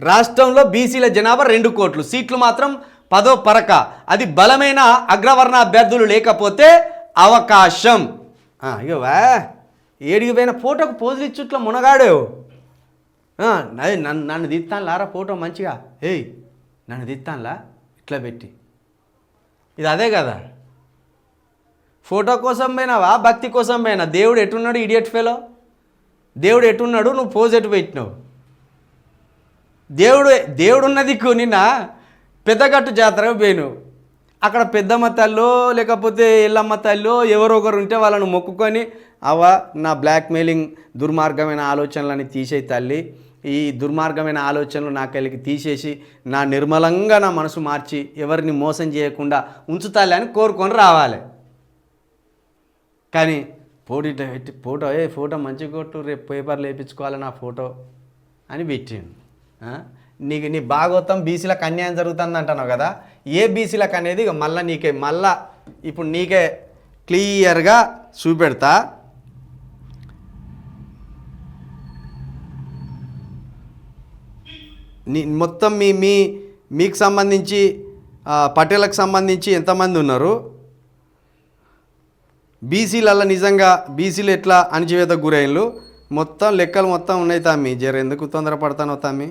రాష్ట్రంలో బీసీల జనాభా రెండు కోట్లు. సీట్లు మాత్రం పదో పరక. అది బలమైన అగ్రవర్ణ అభ్యర్థులు లేకపోతే అవకాశం. అయ్యోవా ఇగో ఏడికి పోయిన ఫోటోకు పోజులు ఇచ్చుట్లో మునగాడేవు ఆ, నన్ను నన్ను నన్ను లారా ఫోటో మంచిగా. ఏయ్ నన్ను తీస్తానులా ఇట్లా పెట్టి. ఇది అదే కదా. ఫోటో కోసం పోయినావా? భక్తి కోసం పోయినా? దేవుడు ఎటున్నాడు ఇడియట్ ఫెలో? దేవుడు ఎట్టున్నాడు నువ్వు పోజ్ ఎటు పెట్టినావు? దేవుడు దేవుడు ఉన్న దిక్కు నిన్న పెద్దగట్టు జాతరకు పోయిను. అక్కడ పెద్దమ్మ తల్లో లేకపోతే ఎల్లమ్మ తల్లో ఎవరో ఒకరు ఉంటే వాళ్ళను మొక్కుకొని అవ నా బ్లాక్మెయిలింగ్ దుర్మార్గమైన ఆలోచనలని తీసేయి తల్లి. ఈ దుర్మార్గమైన ఆలోచనలు నా కలిగి తీసేసి నా నిర్మలంగా నా మనసు మార్చి ఎవరిని మోసం చేయకుండా ఉంచుతాలి అని కోరుకొని రావాలి. కానీ పోటీ పెట్టి ఫోటో ఏ ఫోటో మంచిగా కొట్టు రేపు పేపర్లు వేయించుకోవాలి నా ఫోటో అని పెట్టిండు. నీకు నీ భాగవతం బీసీలకు అన్యాయం జరుగుతుంది అంటున్నావు కదా ఏ బీసీలకు అనేది ఇక మళ్ళీ నీకే మళ్ళా ఇప్పుడు నీకే క్లియర్గా చూపెడతా. నీ మొత్తం మీ మీ మీకు సంబంధించి ఆ, పటేలకు సంబంధించి ఎంతమంది ఉన్నారు? బీసీలల్లో నిజంగా బీసీలు ఎట్లా అణచివేత గురైన్లు? మొత్తం లెక్కలు మొత్తం ఉన్నాయి తమ్మి జర ఎందుకు తొందరపడతానో తమ్మి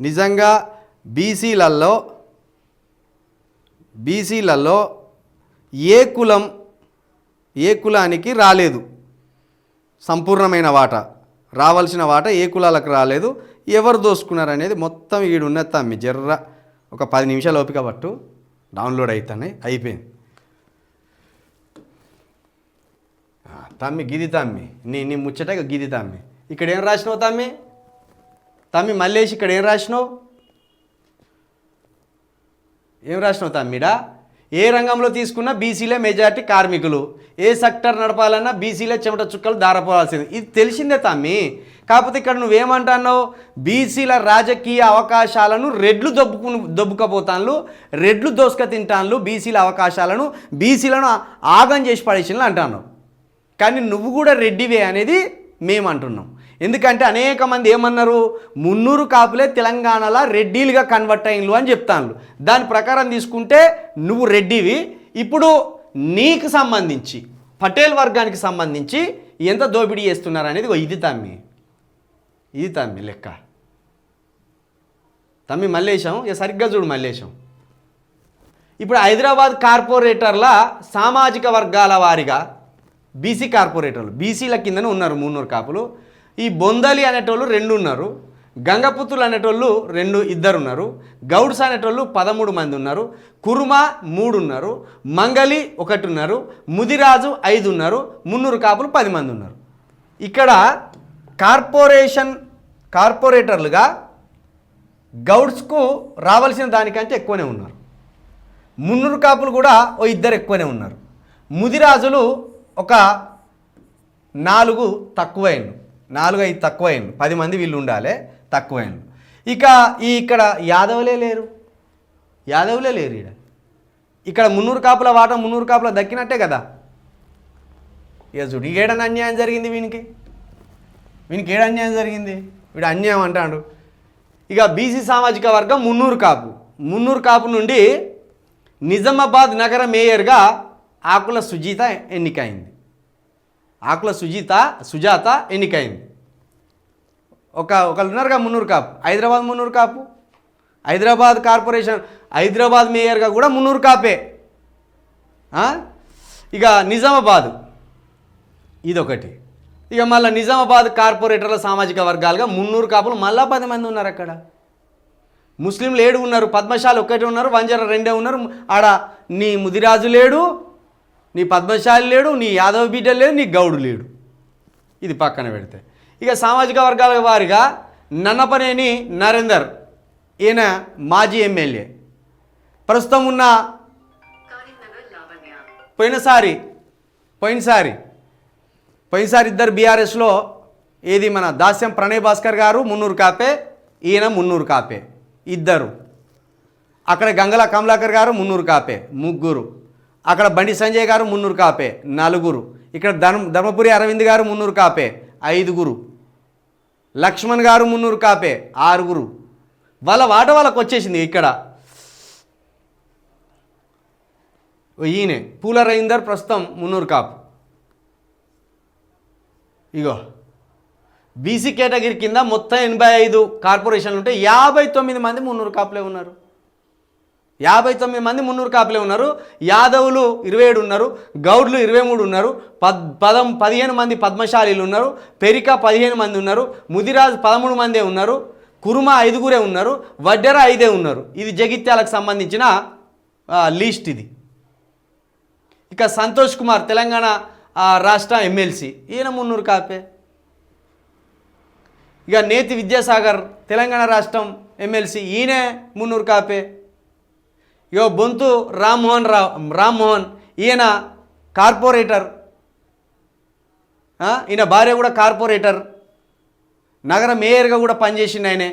నిజంగా బీసీలలో బీసీలలో ఏ కులం ఏ కులానికి రాలేదు. సంపూర్ణమైన వాటా. రావాల్సిన వాటా ఏ కులాలకు రాలేదు. ఎవరు దోసుకున్నారు అనేది మొత్తం ఈడున్నది తమ్మి జర్ర. ఒక పది నిమిషాలు ఓపిక పట్టు. డౌన్లోడ్ అవుతున్నాయి అయిపోయింది. తమ్మి గిది తమ్మి. నీ నీ ముచ్చట గిది తమ్మి. ఇక్కడ ఏం రాసినావు తమ్మి? తమ్మి మళ్ళేసి ఇక్కడ ఏం రాసినావు? ఏం రాసినావు తమ్మిడా? ఏ రంగంలో తీసుకున్నా బీసీలే మెజారిటీ కార్మికులు. ఏ సెక్టర్ నడపాలన్నా బీసీలే చెమట చుక్కలు దారపోవాల్సింది. ఇది తెలిసిందే తమ్మి. కాకపోతే ఇక్కడ నువ్వేమంటున్నావు? బీసీల రాజకీయ అవకాశాలను రెడ్లు దొబ్బుకు దొబ్బుకపోతాన్లు రెడ్లు దోసుక తింటాన్లు బీసీల అవకాశాలను బీసీలను ఆగం చేసి పడేసినలు అంటాను కానీ నువ్వు కూడా రెడ్డివే అనేది మేము అంటున్నాం ఎందుకంటే అనేక మంది ఏమన్నారు? మున్నూరు కాపులే తెలంగాణలో రెడ్డీలుగా కన్వర్ట్ అయ్యిండ్లు అని చెప్తాను దాని ప్రకారం తీసుకుంటే నువ్వు రెడ్డివి. ఇప్పుడు నీకు సంబంధించి పటేల్ వర్గానికి సంబంధించి ఎంత దోపిడీ చేస్తున్నారు అనేది ఓ ఇది తమ్మి. ఇది తమ్మి లెక్క. తమ్మి మల్లేశం ఇక సరిగ్గా చూడు మల్లేశం. ఇప్పుడు హైదరాబాద్ కార్పొరేటర్ల సామాజిక వర్గాల వారిగా బీసీ కార్పొరేటర్లు బీసీల కిందనే ఉన్నారు మున్నూరు కాపులు. ఈ బొందలి అనేటోళ్ళు రెండు ఉన్నారు గంగపుత్రులు అనేటోళ్ళు రెండు ఇద్దరు ఉన్నారు గౌడ్స్ అనేటోళ్ళు పదమూడు మంది ఉన్నారు కుర్మ మూడు ఉన్నారు మంగలి ఒకటి ఉన్నారు ముదిరాజు ఐదు ఉన్నారు మున్నూరు కాపులు పది మంది ఉన్నారు ఇక్కడ కార్పొరేషన్ కార్పొరేటర్లుగా గౌడ్స్కు రావాల్సిన దానికంటే ఎక్కువనే ఉన్నారు. మున్నూరు కాపులు కూడా ఓ ఇద్దరు ఎక్కువనే ఉన్నారు. ముదిరాజులు ఒక నాలుగు తక్కువైండు. నాలుగు ఐదు తక్కువైండు పది మంది వీళ్ళు ఉండాలి తక్కువైండు ఇక ఈ ఇక్కడ యాదవులే లేరు. యాదవులే లేరు ఇక్కడ ఇక్కడ మున్నూరు కాపుల వాటం మున్నూరు కాపుల దక్కినట్టే కదా. ఇక చూడు ఏడని అన్యాయం జరిగింది వీనికి? వీనికి ఏడు అన్యాయం జరిగింది? వీడు అన్యాయం అంటాడు. ఇక బీసీ సామాజిక వర్గం మున్నూరు కాపు. మున్నూరు కాపు నుండి నిజామాబాద్ నగర మేయర్గా ఆకుల సుజీత ఎన్నికైంది. ఆకుల సుజీత సుజాత ఎన్నికైంది. ఒక ఒకళ్ళు ఉన్నారుగా మున్నూరు కాపు. హైదరాబాద్ మున్నూరు కాపు. హైదరాబాద్ కార్పొరేషన్ హైదరాబాద్ మేయర్గా కూడా మున్నూరు కాపే. ఇక నిజామాబాద్. ఇదొకటి. ఇక మళ్ళీ నిజామాబాద్ కార్పొరేటర్ల సామాజిక వర్గాలుగా మున్నూరు కాపులు మళ్ళా పది మంది ఉన్నారు అక్కడ. ముస్లింలు ఏడు ఉన్నారు పద్మశాలు ఒక్కటే ఉన్నారు వంజర రెండే ఉన్నారు. ఆడ నీ ముదిరాజు లేడు నీ పద్మశాలి లేడు నీ యాదవ బిడ్డ లేడు నీ గౌడు లేడు. ఇది పక్కన పెడితే. ఇక సామాజిక వర్గాల వారిగా నన్నపనేని నరేందర్ ఈయన మాజీ ఎమ్మెల్యే. ప్రస్తుతం ఉన్న పోయినసారి పోయినసారి పోయినసారి ఇద్దరు బీఆర్ఎస్లో ఏది మన దాస్యం ప్రణయ్ భాస్కర్ గారు మున్నూరు కాపే ఈయన మున్నూరు కాపే. ఇద్దరు. అక్కడ గంగల కమలాకర్ గారు మున్నూరు కాపే ముగ్గురు. అక్కడ బండి సంజయ్ గారు మున్నూరు కాపే నలుగురు. ఇక్కడ ధర్మ ధర్మపురి అరవింద్ గారు మున్నూరు కాపే ఐదుగురు. లక్ష్మణ్ గారు మున్నూరు కాపే ఆరుగురు. వాళ్ళ వాట వాళ్ళకు వచ్చేసింది ఇక్కడ. ఈయనే పూల రవీందర్ ప్రస్తుతం మున్నూరు కాపు. ఇగో. బీసీ కేటగిరీ కింద మొత్తం ఎనభై ఐదు కార్పొరేషన్లు ఉంటే యాభై తొమ్మిది మంది మున్నూరు కాపులే ఉన్నారు. యాభై తొమ్మిది మంది మున్నూరు కాపులే ఉన్నారు. యాదవులు ఇరవై ఏడు ఉన్నారు. గౌడ్లు ఇరవై మూడు ఉన్నారు. పద్ పదం పదిహేను మంది పద్మశాలీలు ఉన్నారు. పెరిక పదిహేను మంది ఉన్నారు. ముదిరాజు పదమూడు మందే ఉన్నారు. కురుమ ఐదుగురే ఉన్నారు. వడ్డెర ఐదే ఉన్నారు. ఇది జగిత్యాలకు సంబంధించిన లీస్ట్ ఇది. ఇక సంతోష్ కుమార్ తెలంగాణ రాష్ట్ర ఎమ్మెల్సీ. ఈయన మున్నూరు కాపే. ఇక నేతి విద్యాసాగర్ తెలంగాణ రాష్ట్రం ఎమ్మెల్సీ. ఈయనే మున్నూరు కాపే. యో బొంతు రామ్మోహన్ రావు రామ్మోహన్ ఈయన కార్పొరేటర్. ఈయన భార్య కూడా కార్పొరేటర్. నగర మేయర్గా కూడా పనిచేసింది ఆయనే.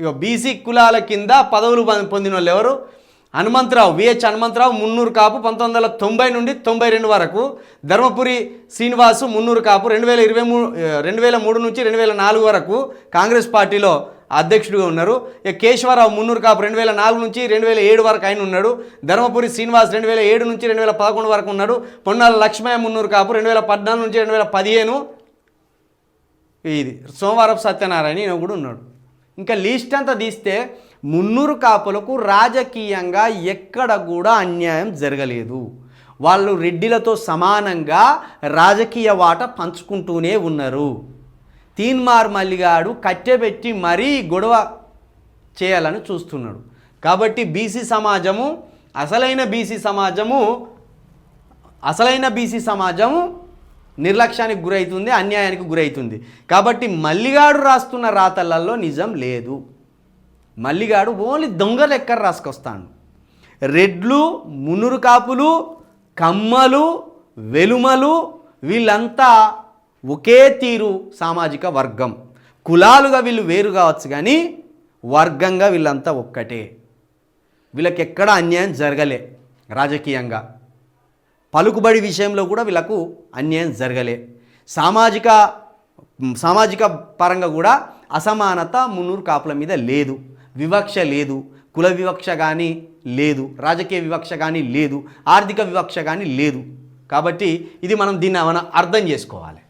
ఇక బీసీ కులాల కింద పదవులు పొందిన వాళ్ళు ఎవరు? హనుమంతరావు విహెచ్ హనుమంతరావు మున్నూరు కాపు పంతొమ్మిది వందల తొంభై నుండి తొంభై రెండు వరకు ధర్మపురి శ్రీనివాసు మున్నూరు కాపు రెండు వేల ఇరవై మూడు రెండు వేల మూడు నుంచి రెండు వేల నాలుగు వరకు కాంగ్రెస్ పార్టీలో అధ్యక్షుడిగా ఉన్నారు. ఇక కేశవరావు మున్నూరు కాపు రెండు వేల నాలుగు నుంచి రెండు వేల ఏడు వరకు ఆయన ఉన్నాడు. ధర్మపురి శ్రీనివాస్ రెండు వేల ఏడు నుంచి రెండు వేల పదకొండు వరకు ఉన్నాడు. పొన్నాల లక్ష్మయ్య మున్నూరు కాపు రెండు వేల పద్నాలుగు నుంచి రెండు వేల పదిహేను. ఇది సోమవారం సత్యనారాయణ ఈయన కూడా ఉన్నాడు. ఇంకా లీస్ట్ అంతా తీస్తే మున్నూరు కాపులకు రాజకీయంగా ఎక్కడ కూడా అన్యాయం జరగలేదు. వాళ్ళు రెడ్డిలతో సమానంగా రాజకీయ వాట పంచుకుంటూనే ఉన్నారు. తీన్మార్ మల్లిగాడు కట్టెబెట్టి మరీ గొడవ చేయాలని చూస్తున్నాడు. కాబట్టి బీసీ సమాజము అసలైన బీసీ సమాజము అసలైన బీసీ సమాజము నిర్లక్ష్యానికి గురవుతుంది అన్యాయానికి గురవుతుంది కాబట్టి మల్లిగాడు రాస్తున్న రాతలలో నిజం లేదు. మల్లిగాడు ఓన్లీ దొంగ లెక్కర రాసుకొస్తాను రెడ్లు మునురు కాపులు కమ్మలు వెలుమలు వీళ్ళంతా ఒకే తీరు సామాజిక వర్గం. కులాలుగా వీళ్ళు వేరు కావచ్చు కానీ వర్గంగా వీళ్ళంతా ఒక్కటే. వీళ్ళకి ఎక్కడ అన్యాయం జరగలే రాజకీయంగా. పలుకుబడి విషయంలో కూడా వీళ్ళకు అన్యాయం జరగలే. సామాజిక సామాజిక పరంగా కూడా అసమానత మున్నూరు కాపుల మీద లేదు. వివక్ష లేదు. కుల వివక్ష కానీ లేదు. రాజకీయ వివక్ష కానీ లేదు. ఆర్థిక వివక్ష కానీ లేదు. కాబట్టి ఇది మనం దీన్ని మనం అర్థం చేసుకోవాలి.